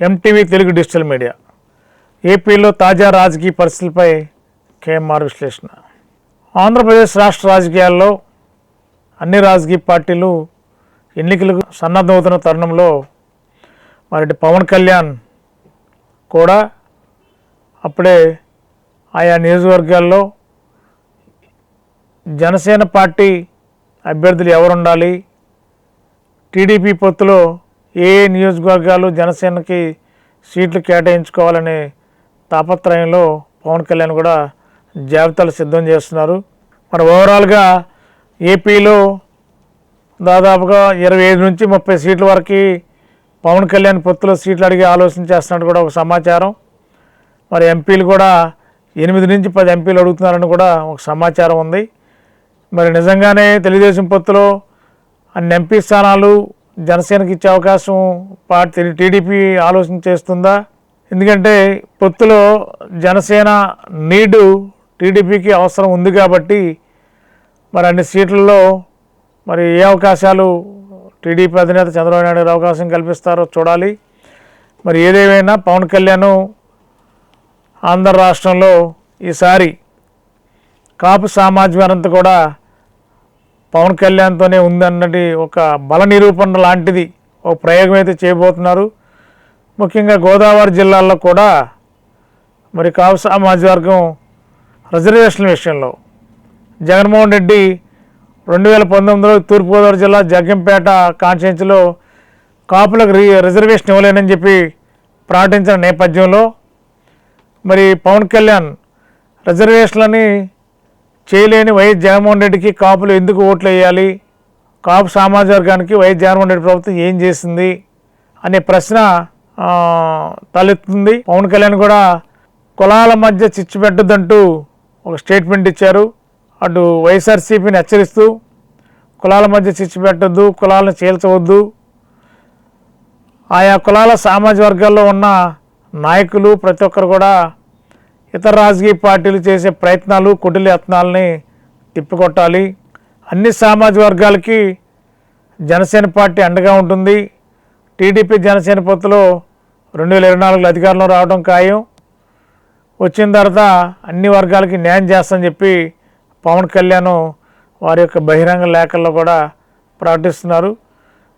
MTV Telugu digital media. ఏపీలో తాజా రాజకీయ పరిస్థితులపై కేఎంఆర్ విశ్లేషణ. ఆంధ్రప్రదేశ్ రాష్ట్ర రాజకీయాల్లో అన్ని రాజకీయ పార్టీలు ఎన్నికలకు సన్నద్ధమవుతున్న తరుణంలో మరి పవన్ కళ్యాణ్ కూడా అప్పుడే ఆయా నియోజకవర్గాల్లో జనసేన పార్టీ అభ్యర్థులు ఎవరుండాలి టీడీపీ పొత్తులో ఏ నియోజకవర్గాలు జనసేనకి సీట్లు కేటాయించుకోవాలనే తాపత్రయంలో పవన్ కళ్యాణ్ కూడా జాబితాలు సిద్ధం చేస్తున్నారు. మరి ఓవరాల్గా ఏపీలో దాదాపుగా ఇరవై ఐదు నుంచి ముప్పై సీట్ల వరకు పవన్ కళ్యాణ్ పొత్తులో సీట్లు అడిగే ఆలోచన చేస్తున్నట్టు కూడా ఒక సమాచారం. మరి ఎంపీలు కూడా ఎనిమిది నుంచి పది ఎంపీలు అడుగుతున్నారని కూడా ఒక సమాచారం ఉంది. మరి నిజంగానే తెలుగుదేశం పొత్తులో అన్ని ఎంపీ స్థానాలు జనసేనకి ఇచ్చే అవకాశం పార్టీ టీడీపీ ఆలోచన చేస్తుందా? ఎందుకంటే పొత్తులో జనసేన నీడు టీడీపీకి అవసరం ఉంది కాబట్టి మరి అన్ని సీట్లలో మరి ఏ అవకాశాలు టీడీపీ అధినేత చంద్రబాబు నాయుడు అవకాశం కల్పిస్తారో చూడాలి. మరి ఏదేమైనా పవన్ కళ్యాణ్ ఆంధ్ర రాష్ట్రంలో ఈసారి కాపు సామాజిక అంతా కూడా పవన్ కళ్యాణ్తోనే ఉందన్నది ఒక బల నిరూపణ లాంటిది ఒక ప్రయోగం అయితే చేయబోతున్నారు. ముఖ్యంగా గోదావరి జిల్లాల్లో కూడా మరి కాపు సామాజిక వర్గం రిజర్వేషన్ల విషయంలో జగన్మోహన్ రెడ్డి రెండు వేల పంతొమ్మిదిలో తూర్పుగోదావరి జిల్లా జగ్గంపేట కాన్స్టిట్యున్సీలో కాపులకు రి రిజర్వేషన్ ఇవ్వలేనని చెప్పి ప్రకటించిన నేపథ్యంలో మరి పవన్ కళ్యాణ్ రిజర్వేషన్లని చేయలేని వైఎస్ జగన్మోహన్ రెడ్డికి కాపులు ఎందుకు ఓట్లు వేయాలి? కాపు సామాజిక వర్గానికి వైఎస్ జగన్మోహన్ రెడ్డి ప్రభుత్వం ఏం చేసింది? అనే ప్రశ్న తలెత్తుంది. పవన్ కళ్యాణ్ కూడా కులాల మధ్య చిచ్చు పెట్టద్దంటూ ఒక స్టేట్మెంట్ ఇచ్చారు. అటు వైఎస్ఆర్సీపీని హెచ్చరిస్తూ కులాల మధ్య చిచ్చు పెట్టద్దు కులాలను చీల్చవద్దు. ఆయా కులాల సామాజిక వర్గాల్లో ఉన్న నాయకులు ప్రతి ఒక్కరు కూడా ఇతర రాజకీయ పార్టీలు చేసే ప్రయత్నాలు కుటిల యత్నాలని తిప్పికొట్టాలి. అన్ని సామాజిక వర్గాలకి జనసేన పార్టీ అండగా ఉంటుంది. టీడీపీ జనసేన పొత్తులో రెండు వేల ఇరవై నాలుగులో అధికారంలో రావడం ఖాయం. వచ్చిన తర్వాత అన్ని వర్గాలకి న్యాయం చేస్తామని చెప్పి పవన్ కళ్యాణ్ వారి యొక్క బహిరంగ లేఖల్లో కూడా ప్రకటిస్తున్నారు.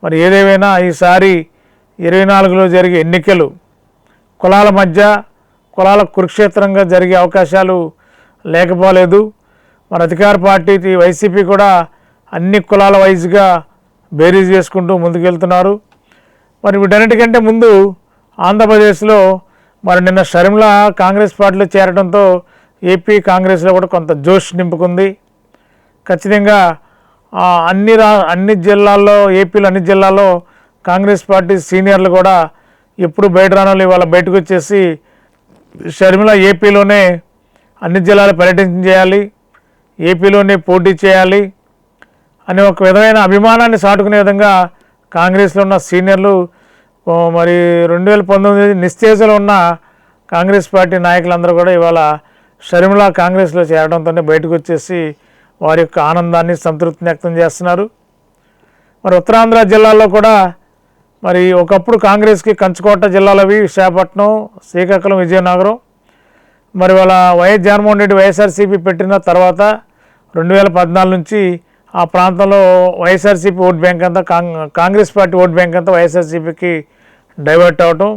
మరి ఏదేమైనా ఈసారి ఇరవై నాలుగులో జరిగే ఎన్నికలు కులాల మధ్య కులాల కురుక్షేత్రంగా జరిగే అవకాశాలు లేకపోలేదు. మన అధికార పార్టీ వైసీపీ కూడా అన్ని కులాల వైజ్గా బేరీజ్ చేసుకుంటూ ముందుకెళ్తున్నారు. మరి వీటన్నిటికంటే ముందు ఆంధ్రప్రదేశ్లో మరి నిన్న షర్మిల కాంగ్రెస్ పార్టీలో చేరడంతో ఏపీ కాంగ్రెస్లో కూడా కొంత జోష్ నింపుకుంది. ఖచ్చితంగా ఆ, అన్ని రా అన్ని జిల్లాల్లో ఏపీలో అన్ని జిల్లాల్లో కాంగ్రెస్ పార్టీ సీనియర్లు కూడా ఎప్పుడు బయట రానోళ్ళు ఇవాళ బయటకు వచ్చేసి షర్మిల ఏపీలోనే అన్ని జిల్లాలు పర్యటన చేయాలి. ఏపీలోనే పోటీ చేయాలి. అనే ఒక విధమైన అభిమానాన్ని సాటుకునే విధంగా కాంగ్రెస్లో ఉన్న సీనియర్లు మరి రెండు వేల పంతొమ్మిది నిస్తేజలో ఉన్న కాంగ్రెస్ పార్టీ నాయకులందరూ కూడా ఇవాళ షర్మిల కాంగ్రెస్లో చేరడంతోనే బయటకు వచ్చేసి వారి యొక్క ఆనందాన్ని సంతృప్తిని వ్యక్తం చేస్తున్నారు. మరి ఉత్తరాంధ్ర జిల్లాల్లో కూడా మరి ఒకప్పుడు కాంగ్రెస్కి కంచుకోట జిల్లాలవి విశాఖపట్నం శ్రీకాకుళం విజయనగరం. మరి వాళ్ళ వైఎస్ జగన్మోహన్ రెడ్డి వైఎస్ఆర్సీపీ పెట్టిన తర్వాత రెండు వేల పద్నాలుగు నుంచి ఆ ప్రాంతంలో వైఎస్ఆర్సీపీ ఓట్ బ్యాంక్ అంతా కాంగ్ కాంగ్రెస్ పార్టీ ఓట్ బ్యాంక్ అంతా వైఎస్ఆర్సీపీకి డైవర్ట్ అవ్వటం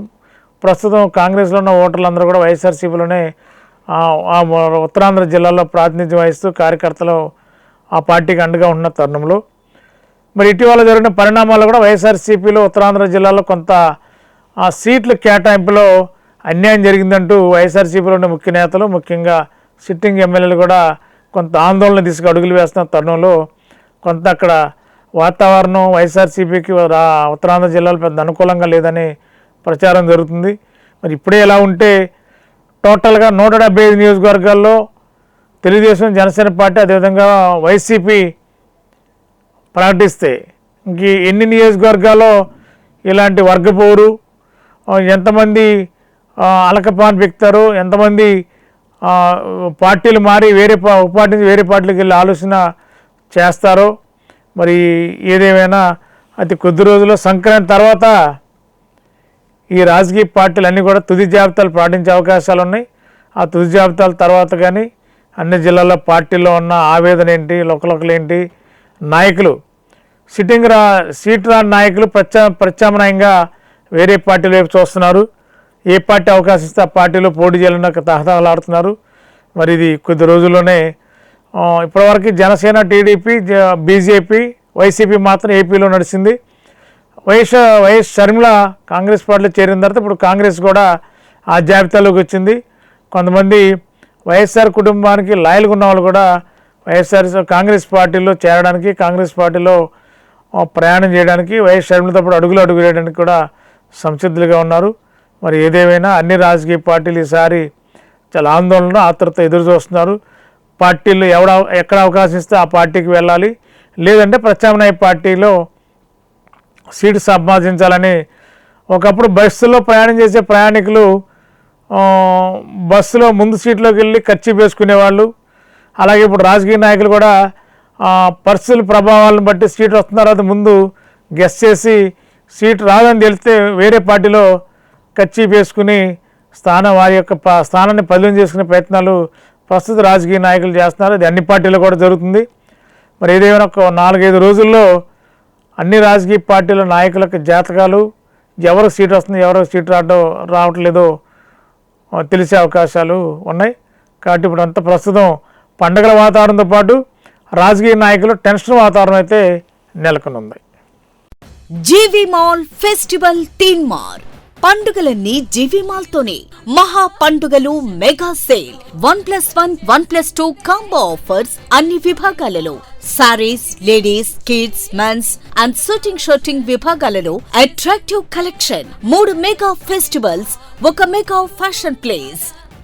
ప్రస్తుతం కాంగ్రెస్లో ఉన్న ఓటర్లందరూ కూడా వైఎస్ఆర్సీపీలోనే ఆ ఉత్తరాంధ్ర జిల్లాలో ప్రాతినిధ్యం వహిస్తూ కార్యకర్తలు ఆ పార్టీకి అండగా ఉన్న తరుణంలో. మరి ఇటీవల జరిగిన పరిణామాలు కూడా వైఎస్ఆర్సీపీలో ఉత్తరాంధ్ర జిల్లాలో కొంత ఆ సీట్ల కేటాయింపులో అన్యాయం జరిగిందంటూ వైఎస్ఆర్సీపీలో ఉన్న ముఖ్య నేతలు ముఖ్యంగా సిట్టింగ్ ఎమ్మెల్యేలు కూడా కొంత ఆందోళన దిశగా అడుగులు వేస్తున్న తరుణంలో కొంత అక్కడ వాతావరణం వైఎస్ఆర్సీపీకి ఉత్తరాంధ్ర జిల్లాలో పెద్ద అనుకూలంగా లేదని ప్రచారం జరుగుతుంది. మరి ఇప్పుడే ఎలా ఉంటే టోటల్గా నూట డెబ్బై ఐదు నియోజకవర్గాల్లో తెలుగుదేశం జనసేన పార్టీ అదేవిధంగా వైసీపీ ప్రకటిస్తే ఇంక ఎన్ని నియోజకవర్గాల్లో ఇలాంటి వర్గపోరు ఎంతమంది అలకపాన్ పెక్తారు ఎంతమంది పార్టీలు మారి వేరే పా- ఒక పార్టీ నుంచి వేరే పార్టీలకు వెళ్ళి ఆలోచన చేస్తారో మరి ఏదేమైనా అతి కొద్ది రోజుల్లో సంక్రాంతి తర్వాత ఈ రాజకీయ పార్టీలు అన్నీ కూడా తుది జాబితాలు ప్రకటించే అవకాశాలు ఉన్నాయి. ఆ తుది జాబితాల తర్వాత కానీ అన్ని జిల్లాల్లో పార్టీలో ఉన్న ఆవేదన ఏంటి లొకలొకలు ఏంటి నాయకులు సిట్టింగ్ రా సీట్ రాని నాయకులు ప్రత్యా ప్రత్యామ్నాయంగా వేరే పార్టీల వైపు చూస్తున్నారు. ఏ పార్టీ అవకాశం ఇస్తే ఆ పార్టీలో పోటీ చేయాలన్న తహతహలాడుతున్నారు. మరి ఇది కొద్ది రోజుల్లోనే ఇప్పటివరకు జనసేన టీడీపీ బీజేపీ వైసీపీ మాత్రం ఏపీలో నడిచింది. వైఎస్ వైఎస్ షర్మిల కాంగ్రెస్ పార్టీలో చేరిన తర్వాత ఇప్పుడు కాంగ్రెస్ కూడా ఆ జాబితాలోకి వచ్చింది. కొంతమంది వైఎస్ఆర్ కుటుంబానికి లాయల్గా ఉన్న వాళ్ళు కూడా వైఎస్ఆర్సీ కాంగ్రెస్ పార్టీలో చేరడానికి కాంగ్రెస్ పార్టీలో ప్రయాణం చేయడానికి వైఎస్ షర్మిలతో పాటు అడుగులు అడుగు వేయడానికి కూడా సంసిద్ధులుగా ఉన్నారు. మరి ఏదేమైనా అన్ని రాజకీయ పార్టీలు ఈసారి చాలా ఆందోళన ఆతృత ఎదురు చూస్తున్నారు. పార్టీలు ఎవడ ఎక్కడ అవకాశం ఇస్తే ఆ పార్టీకి వెళ్ళాలి. లేదంటే ప్రత్యామ్నాయ పార్టీలో సీటు సంపాదించాలని ఒకప్పుడు బస్సులో ప్రయాణం చేసే ప్రయాణికులు బస్సులో ముందు సీట్లోకి వెళ్ళి ఖర్చు వేసుకునేవాళ్ళు. అలాగే ఇప్పుడు రాజకీయ నాయకులు కూడా పరిస్థితుల పర్సుల ప్రభావాలను బట్టి సీట్ వస్తున్న తర్వాత ముందు గెస్ చేసి సీట్ రాదని తెలిస్తే వేరే పార్టీలో ఖర్చు వేసుకుని స్థానం వారి యొక్క ప- స్థానాన్ని పదిలం చేసుకునే ప్రయత్నాలు ప్రస్తుత రాజకీయ నాయకులు చేస్తున్నారు. అది అన్ని పార్టీలో కూడా జరుగుతుంది. మరి ఏదేమైనా ఒక నాలుగైదు రోజుల్లో అన్ని రాజకీయ పార్టీల నాయకులకు జాతకాలు ఎవరు సీట్ వస్తుంది ఎవరికి సీట్ రావడం రావట్లేదో తెలిసే అవకాశాలు ఉన్నాయి. కాబట్టి ఇప్పుడు అంత ప్రస్తుతం పండగల వాతావరణంతో పాటు రాజకీయ నాయకులు టెన్షన్ వాతావరణం అయితే నెలకొనుంది. జీవి మాల్ ఫెస్టివల్ తీన్ మార్. పండుగలన్నీ జీవి మాల్ తోనే మహా పండుగలు mega sale. One plus one one plus two combo offers అన్ని విభాగాలలో. Sarees ladies kids mens and suiting suiting విభాగాలలో అట్రాక్టివ్ కలెక్షన్. మూడు మెగా ఫెస్టివల్స్ ఒక mega fashion place.